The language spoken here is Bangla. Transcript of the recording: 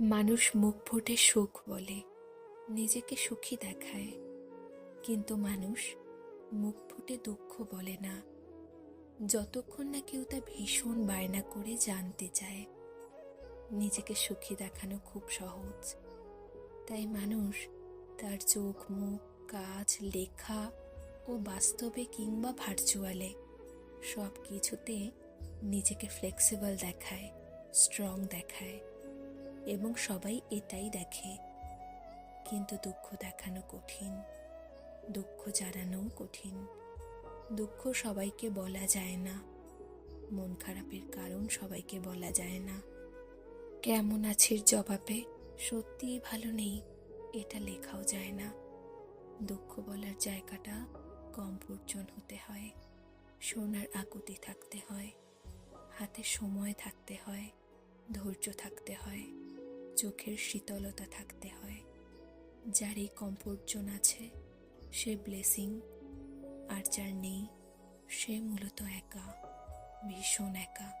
মানুষ মুখ ফুটে সুখ বলে, নিজেকে সুখী দেখায়। কিন্তু মানুষ মুখ ফুটে দুঃখ বলে না। যতক্ষণ না কেউ তা ভীষণ বায়না করে জানতে চায়, নিজেকে সুখী দেখানো খুব সহজ। তাই মানুষ তার চোখ, মুখ, কাজ, লেখা ও বাস্তবে কিংবা ভার্চুয়ালে সব কিছুতে নিজেকে ফ্লেক্সিবল দেখায় স্ট্রং দেখায়। এবং সবাই এটাই দেখে। কিন্তু দুঃখ দেখানো কঠিন, দুঃখ জানানোও কঠিন। দুঃখ সবাইকে বলা যায় না, মন খারাপের কারণ সবাইকে বলা যায় না। কেমন আছির জবাবে? সত্যিই ভালো নেই, এটা লেখাও যায় না। দুঃখ বলার জায়গাটা কম পর্যন হতে হয়, সোনার আকুতি থাকতে হয়, হাতে সময় থাকতে হয়, ধৈর্য থাকতে হয়। চোখের শীতলতা থাকতে হয়। যার এই কম্পর্জন আছে, সে ব্লেসিং, আর যার নেই, সে মূলত একা, ভীষণ একা।